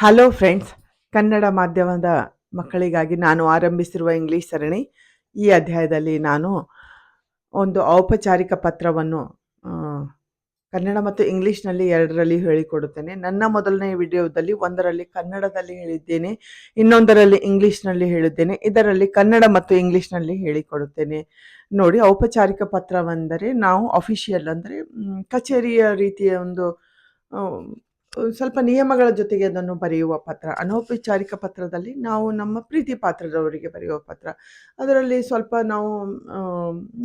Hello friends Kannada ಮಾಧ್ಯಮದ ಮಕ್ಕಳಿಗಾಗಿ ನಾನು ಆರಂಭಿಸಿರುವ ಇಂಗ್ಲೀಷ್ ಸರಣಿ. ಈ ಅಧ್ಯಾಯದಲ್ಲಿ ನಾನು ಒಂದು ಔಪಚಾರಿಕ ಪತ್ರವನ್ನು ಕನ್ನಡ ಮತ್ತು ಇಂಗ್ಲೀಷ್ನಲ್ಲಿ ಎರಡರಲ್ಲಿ ಹೇಳಿಕೊಡುತ್ತೇನೆ. ನನ್ನ ಮೊದಲನೇ ವಿಡಿಯೋದಲ್ಲಿ ಒಂದರಲ್ಲಿ ಕನ್ನಡದಲ್ಲಿ ಹೇಳಿದ್ದೇನೆ, ಇನ್ನೊಂದರಲ್ಲಿ ಇಂಗ್ಲೀಷ್ನಲ್ಲಿ ಹೇಳಿದ್ದೇನೆ, ಇದರಲ್ಲಿ ಕನ್ನಡ ಮತ್ತು ಇಂಗ್ಲೀಷ್ನಲ್ಲಿ ಹೇಳಿಕೊಡುತ್ತೇನೆ. ನೋಡಿ, ಔಪಚಾರಿಕ ಪತ್ರವೆಂದರೆ ನಾವು ಅಫಿಷಿಯಲ್ ಅಂದರೆ ಕಚೇರಿಯ ರೀತಿಯ ಒಂದು ಸ್ವಲ್ಪ ನಿಯಮಗಳ ಜೊತೆಗೆ ಅದನ್ನು ಬರೆಯುವ ಪತ್ರ. ಅನೌಪಚಾರಿಕ ಪತ್ರದಲ್ಲಿ ನಾವು ನಮ್ಮ ಪ್ರೀತಿ ಪಾತ್ರದವರಿಗೆ ಬರೆಯುವ ಪತ್ರ. ಅದರಲ್ಲಿ ಸ್ವಲ್ಪ ನಾವು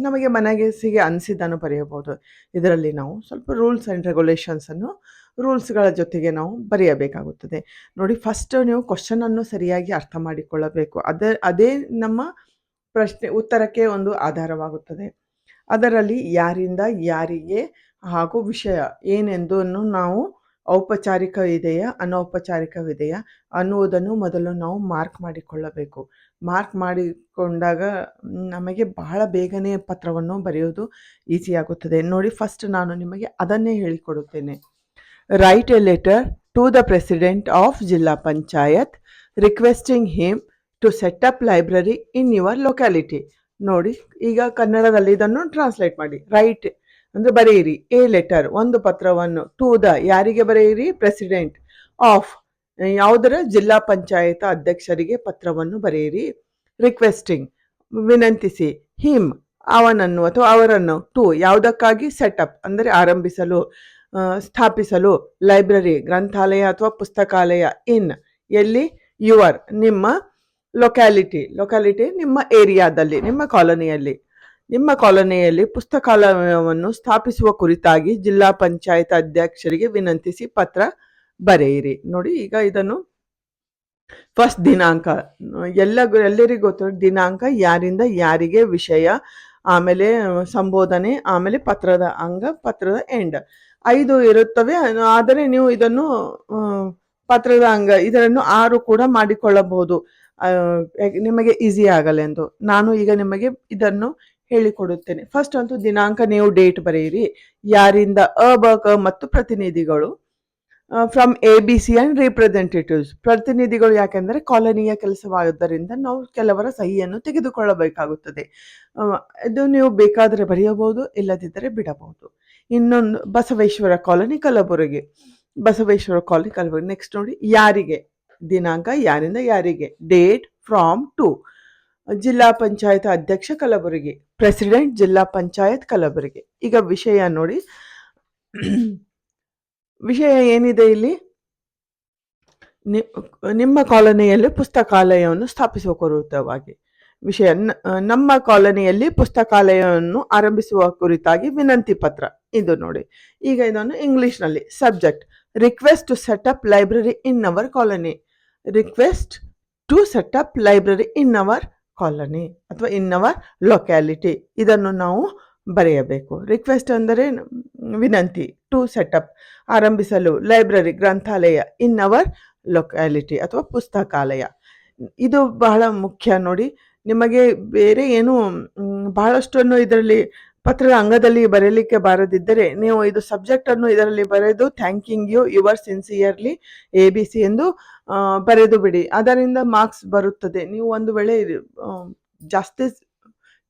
ನಮಗೆ ಮನೆಗೆ ಮನಗೆಸಿಗೆ ಅನಿಸಿದ್ದನ್ನು ಬರೆಯಬಹುದು. ಇದರಲ್ಲಿ ನಾವು ಸ್ವಲ್ಪ ರೂಲ್ಸ್ ಆ್ಯಂಡ್ ರೆಗ್ಯುಲೇಷನ್ಸನ್ನು ರೂಲ್ಸ್ಗಳ ಜೊತೆಗೆ ನಾವು ಬರೆಯಬೇಕಾಗುತ್ತದೆ. ನೋಡಿ, ಫಸ್ಟ್ ನೀವು ಕ್ವಶನನ್ನು ಸರಿಯಾಗಿ ಅರ್ಥ ಮಾಡಿಕೊಳ್ಳಬೇಕು. ಅದೇ ಅದೇ ನಮ್ಮ ಪ್ರಶ್ನೆ, ಉತ್ತರಕ್ಕೆ ಒಂದು ಆಧಾರವಾಗುತ್ತದೆ. ಅದರಲ್ಲಿ ಯಾರಿಂದ, ಯಾರಿಗೆ ಹಾಗೂ ವಿಷಯ ಏನೆಂದು ನಾವು ಔಪಚಾರಿಕ ಇದೆಯಾ, ಅನೌಪಚಾರಿಕವಿದೆಯಾ ಅನ್ನುವುದನ್ನು ಮೊದಲು ನಾವು ಮಾರ್ಕ್ ಮಾಡಿಕೊಳ್ಳಬೇಕು. ಮಾರ್ಕ್ ಮಾಡಿಕೊಂಡಾಗ ನಮಗೆ ಬಹಳ ಬೇಗನೆ ಪತ್ರವನ್ನು ಬರೆಯುವುದು ಈಸಿಯಾಗುತ್ತದೆ. ನೋಡಿ, ಫಸ್ಟ್ ನಾನು ನಿಮಗೆ ಅದನ್ನೇ ಹೇಳಿಕೊಡುತ್ತೇನೆ. Write a letter to the president of zilla panchayat requesting him to set up library in your locality ನೋಡಿ, ಈಗ ಕನ್ನಡದಲ್ಲಿ ಇದನ್ನು ಟ್ರಾನ್ಸ್ಲೇಟ್ ಮಾಡಿ. ರೈಟ್ ಅಂದರೆ ಬರೆಯಿರಿ. ಎ ಲೆಟರ್, ಒಂದು ಪತ್ರವನ್ನು ಟು ದ ಯಾರಿಗೆ ಬರೆಯಿರಿ? ಪ್ರೆಸಿಡೆಂಟ್ ಆಫ್ ಯಾವುದರ? ಜಿಲ್ಲಾ ಪಂಚಾಯತ ಅಧ್ಯಕ್ಷರಿಗೆ ಪತ್ರವನ್ನು ಬರೆಯಿರಿ. ರಿಕ್ವೆಸ್ಟಿಂಗ್, ವಿನಂತಿಸಿ, ಹಿಮ್, ಅವನನ್ನು ಅಥವಾ ಅವರನ್ನು ಟು ಯಾವುದಕ್ಕಾಗಿ? ಸೆಟಪ್, ಅಂದರೆ ಆರಂಭಿಸಲು ಸ್ಥಾಪಿಸಲು, ಲೈಬ್ರರಿ, ಗ್ರಂಥಾಲಯ ಅಥವಾ ಪುಸ್ತಕಾಲಯ, ಇನ್, ಎಲ್ಲಿ? ಯುವರ್, ನಿಮ್ಮ ಲೊಕ್ಯಾಲಿಟಿ ಲೊಕ್ಯಾಲಿಟಿ, ನಿಮ್ಮ ಏರಿಯಾದಲ್ಲಿ, ನಿಮ್ಮ ಕಾಲೋನಿಯಲ್ಲಿ. ನಿಮ್ಮ ಕಾಲೋನಿಯಲ್ಲಿ ಪುಸ್ತಕಾಲಯವನ್ನು ಸ್ಥಾಪಿಸುವ ಕುರಿತಾಗಿ ಜಿಲ್ಲಾ ಪಂಚಾಯತ್ ಅಧ್ಯಕ್ಷರಿಗೆ ವಿನಂತಿಸಿ ಪತ್ರ ಬರೆಯಿರಿ. ನೋಡಿ, ಈಗ ಇದನ್ನು ಫಸ್ಟ್ ದಿನಾಂಕ. ಎಲ್ಲ ಎಲ್ಲರಿಗೂ ಗೊತ್ತು, ದಿನಾಂಕ ಯಾರಿಂದ ಯಾರಿಗೆ ವಿಷಯ, ಆಮೇಲೆ ಸಂಬೋಧನೆ, ಆಮೇಲೆ ಪತ್ರದ ಅಂಗ, ಪತ್ರದ ಎಂಡ್. ಐದು ಇರುತ್ತವೆ, ಆದರೆ ನೀವು ಇದನ್ನು ಪತ್ರದ ಅಂಗ ಇದನ್ನು ಆರು ಕೂಡ ಮಾಡಿಕೊಳ್ಳಬಹುದು. ನಿಮಗೆ ಈಸಿ ಆಗಲೆಂದು. ನಾನು ಈಗ ನಿಮಗೆ ಇದನ್ನು ಹೇಳಿಕೊಡುತ್ತೇನೆ. ಫಸ್ಟ್ ಅಂತೂ ದಿನಾಂಕ ನೀವು ಡೇಟ್ ಬರೆಯಿರಿ. ಯಾರಿಂದ ಅ ಬ ಕ ಮತ್ತು ಪ್ರತಿನಿಧಿಗಳು from A B C and representatives ಪ್ರತಿನಿಧಿಗಳು ಯಾಕೆಂದರೆ ಕಾಲೋನಿಯ ಕೆಲಸವಾದ್ದರಿಂದ ನಾವು ಕೆಲವರ ಸಹಿಯನ್ನು ತೆಗೆದುಕೊಳ್ಳಬೇಕಾಗುತ್ತದೆ. ಇದು ನೀವು ಬೇಕಾದರೆ ಬರೆಯಬಹುದು, ಇಲ್ಲದಿದ್ದರೆ ಬಿಡಬಹುದು. ಇನ್ನೊಂದು Basaveshwara colony Kalaburagi. Basaveshwara colony Kalaburagi. Next ನೋಡಿ, ಯಾರಿಗೆ? ದಿನಾಂಕ ಯಾರಿಂದ ಯಾರಿಗೆ? ಡೇಟ್ ಫ್ರಾಮ್ ಟು ಜಿಲ್ಲಾ ಪಂಚಾಯತ್ ಅಧ್ಯಕ್ಷ ಕಲಬುರಗಿ, ಪ್ರೆಸಿಡೆಂಟ್ ಜಿಲ್ಲಾ ಪಂಚಾಯತ್ ಕಲಬುರಗಿ. ಈಗ ವಿಷಯ ನೋಡಿ. ವಿಷಯ ಏನಿದೆ ಇಲ್ಲಿ? ನಿಮ್ಮ ಕಾಲೋನಿಯಲ್ಲಿ ಪುಸ್ತಕಾಲಯವನ್ನು ಸ್ಥಾಪಿಸುವ ಕುರಿತವಾಗಿ. ವಿಷಯ ನಮ್ಮ ಕಾಲೋನಿಯಲ್ಲಿ ಪುಸ್ತಕಾಲಯವನ್ನು ಆರಂಭಿಸುವ ಕುರಿತಾಗಿ ವಿನಂತಿ ಪತ್ರ. ಇದು ನೋಡಿ. ಈಗ ಇದನ್ನು ಇಂಗ್ಲಿಷ್ನಲ್ಲಿ subject, request to set up library in our colony. Request to set up library in our colony ಅಥವಾ ಇನ್ ಅವರ್ ಲೊಕ್ಯಾಲಿಟಿ ಇದನ್ನು ನಾವು ಬರೆಯಬೇಕು. ರಿಕ್ವೆಸ್ಟ್ ಅಂದರೆ ವಿನಂತಿ ಟು ಸೆಟಪ್ ಆರಂಭಿಸಲು ಲೈಬ್ರರಿ ಗ್ರಂಥಾಲಯ ಇನ್ ಅವರ್ ಲೊಕ್ಯಾಲಿಟಿ ಅಥವಾ ಪುಸ್ತಕಾಲಯ. ಇದು ಬಹಳ ಮುಖ್ಯ ನೋಡಿ. ನಿಮಗೆ ಬೇರೆ ಏನು ಬಹಳಷ್ಟನ್ನು ಇದರಲ್ಲಿ ಪತ್ರದ ಅಂಗದಲ್ಲಿ ಬರೆಯಲಿಕ್ಕೆ ಬಾರದಿದ್ದರೆ ನೀವು ಇದು ಸಬ್ಜೆಕ್ಟ್ ಅನ್ನು ಇದರಲ್ಲಿ ಬರೆದು thanking you, your sincerely A, B, C ಎಂದು ಬರೆದು ಬಿಡಿ. ಅದರಿಂದ ಮಾರ್ಕ್ಸ್ ಬರುತ್ತದೆ. ನೀವು ಒಂದು ವೇಳೆ ಜಾಸ್ತಿ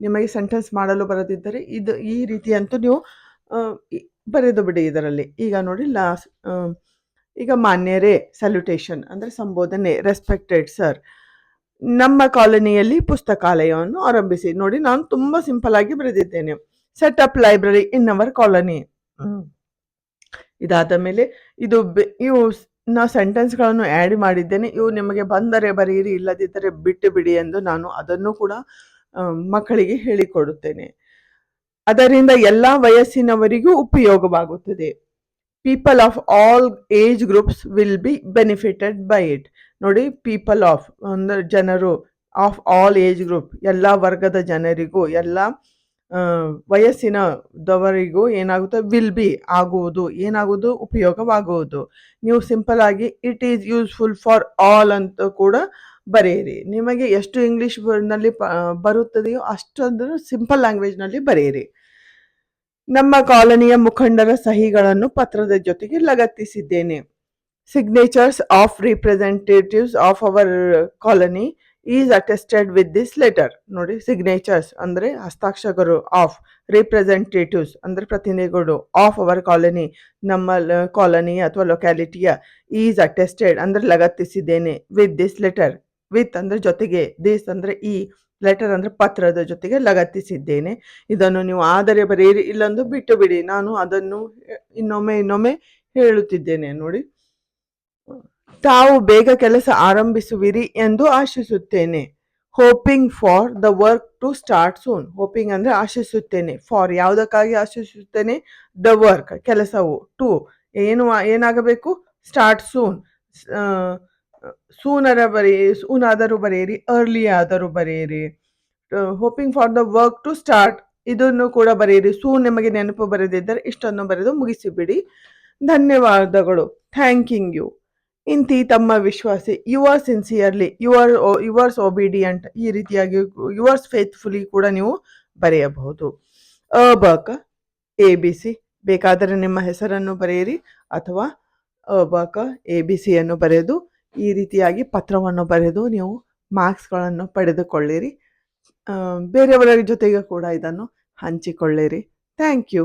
ನಿಮಗೆ ಸೆಂಟೆನ್ಸ್ ಮಾಡಲು ಬರದಿದ್ದರೆ ಇದು ಈ ರೀತಿಯಂತೂ ನೀವು ಬರೆದು ಬಿಡಿ ಇದರಲ್ಲಿ. ಈಗ ನೋಡಿ ಲಾಸ್ಟ್ ಈಗ ಮಾನ್ಯರೇ ಸಲ್ಯೂಟೇಷನ್ ಅಂದರೆ ಸಂಬೋಧನೆ ರೆಸ್ಪೆಕ್ಟೆಡ್ ಸರ್ ನಮ್ಮ ಕಾಲೋನಿಯಲ್ಲಿ ಪುಸ್ತಕಾಲಯವನ್ನು ಆರಂಭಿಸಿ. ನೋಡಿ, ನಾನು ತುಂಬ ಸಿಂಪಲ್ ಆಗಿ ಬರೆದಿದ್ದೇನೆ. Set up library in our colony ಇದಾದ ಮೇಲೆ ಇದು ಇವು ನಾ ಸೆಂಟೆನ್ಸ್ಗಳನ್ನು ಆ್ಯಡ್ ಮಾಡಿದ್ದೇನೆ. ಇವು ನಿಮಗೆ ಬಂದರೆ ಬರೆಯಿರಿ ಇಲ್ಲದಿದ್ದರೆ ಬಿಟ್ಟು ಬಿಡಿ ಎಂದು ನಾನು ಅದನ್ನು ಕೂಡ ಮಕ್ಕಳಿಗೆ ಹೇಳಿಕೊಡುತ್ತೇನೆ. ಅದರಿಂದ ಎಲ್ಲ ವಯಸ್ಸಿನವರಿಗೂ ಉಪಯೋಗವಾಗುತ್ತದೆ. People of all age groups will be benefited by it ನೋಡಿ ಪೀಪಲ್ ಆಫ್ ಅಂದರೆ ಜನರು ಆಫ್ ಆಲ್ ಏಜ್ ಗ್ರೂಪ್ ಎಲ್ಲ ವರ್ಗದ ಜನರಿಗೂ, ಎಲ್ಲ ವಯಸ್ಸಿನದವರಿಗೂ ಏನಾಗುತ್ತೆ ವಿಲ್ ಬಿ ಆಗುವುದು, ಏನಾಗುವುದು, ಉಪಯೋಗವಾಗುವುದು. ನೀವು ಸಿಂಪಲ್ ಆಗಿ it is useful for all ಅಂತ ಕೂಡ ಬರೆಯಿರಿ. ನಿಮಗೆ ಎಷ್ಟು ಇಂಗ್ಲೀಷ್ನಲ್ಲಿ ಬರುತ್ತದೆಯೋ ಅಷ್ಟೊಂದು ಸಿಂಪಲ್ ಲ್ಯಾಂಗ್ವೇಜ್ನಲ್ಲಿ ಬರೆಯಿರಿ. ನಮ್ಮ ಕಾಲೋನಿಯ ಮುಖಂಡರ ಸಹಿಗಳನ್ನು ಪತ್ರದ ಜೊತೆಗೆ ಲಗತ್ತಿಸಿದ್ದೇನೆ. Signatures of representatives of our colony is attested with this letter ನೋಡಿ ಸಿಗ್ನೇಚರ್ಸ್ ಅಂದರೆ ಹಸ್ತಾಕ್ಷರಗಳು ಆಫ್ ರಿಪ್ರೆಸೆಂಟೇಟಿವ್ಸ್ ಅಂದರೆ ಪ್ರತಿನಿಧಿಗಳು ಆಫ್ ಅವರ್ ಕಾಲನಿ ನಮ್ಮ ಕಾಲನಿ ಅಥವಾ ಲೊಕ್ಯಾಲಿಟಿಯ ಈಸ್ ಅಟೆಸ್ಟೆಡ್ ಅಂದರೆ ಲಗತ್ತಿಸಿದ್ದೇನೆ ವಿತ್ ದಿಸ್ ಲೆಟರ್ ವಿತ್ ಅಂದ್ರೆ ಜೊತೆಗೆ ದಿಸ್ ಅಂದರೆ ಈ ಲೆಟರ್ ಅಂದರೆ ಪತ್ರದ ಜೊತೆಗೆ ಲಗತ್ತಿಸಿದ್ದೇನೆ. ಇದನ್ನು ನೀವು ಆದರೆ ಬರೀರಿ ಇಲ್ಲೊಂದು ಬಿಟ್ಟು ಬಿಡಿ. ನಾನು ಅದನ್ನು, ಇನ್ನೊಮ್ಮೆ ಇನ್ನೊಮ್ಮೆ ಹೇಳುತ್ತಿದ್ದೇನೆ. ನೋಡಿ. ತಾವು ಬೇಗ ಕೆಲಸ ಆರಂಭಿಸುವಿರಿ ಎಂದು ಆಶಿಸುತ್ತೇನೆ. Hoping for the work to start soon hoping ಅಂದ್ರೆ ಆಶಿಸುತ್ತೇನೆ. ಫಾರ್ ಯಾವುದಕ್ಕಾಗಿ ಆಶಿಸುತ್ತೇನೆ? ದ ವರ್ಕ್ ಕೆಲಸವು. ಟು ಏನು ಏನಾಗಬೇಕು? ಸ್ಟಾರ್ಟ್ ಸೂನ್ ಸೂನರ ಬರೆಯ ಸೂನ್ ಆದರೂ ಬರೆಯಿರಿ ಅರ್ಲಿ ಆದರೂ ಬರೆಯಿರಿ. Hoping for the work to start ಇದನ್ನು ಕೂಡ ಬರೆಯಿರಿ. ಸೂನ್ ನಿಮಗೆ ನೆನಪು ಬರೆದಿದ್ದರೆ ಇಷ್ಟನ್ನು ಬರೆದು ಮುಗಿಸಿಬಿಡಿ. ಧನ್ಯವಾದಗಳು. ಥ್ಯಾಂಕಿಂಗ್ ಯು ಇಂತಿ ತಮ್ಮ ವಿಶ್ವಾಸಿ you are sincerely you are yours obedient ಈ ರೀತಿಯಾಗಿ ಯುವರ್ಸ್ ಫೇತ್ಫುಲಿ ಕೂಡ ನೀವು ಬರೆಯಬಹುದು. ಅಬಕ ಎ, ಬಿ, ಸಿ, ಬೇಕಾದರೆ ನಿಮ್ಮ ಹೆಸರನ್ನು ಬರೆಯಿರಿ ಅಥವಾ ಅಬಕ ಎ, ಬಿ ಸಿಯನ್ನು ಬರೆದು ಈ ರೀತಿಯಾಗಿ ಪತ್ರವನ್ನು ಬರೆದು ನೀವು ಮಾರ್ಕ್ಸ್ಗಳನ್ನು ಪಡೆದುಕೊಳ್ಳಿರಿ. ಬೇರೆಯವರ ಜೊತೆಗೆ ಕೂಡ ಇದನ್ನು ಹಂಚಿಕೊಳ್ಳಿರಿ. Thank you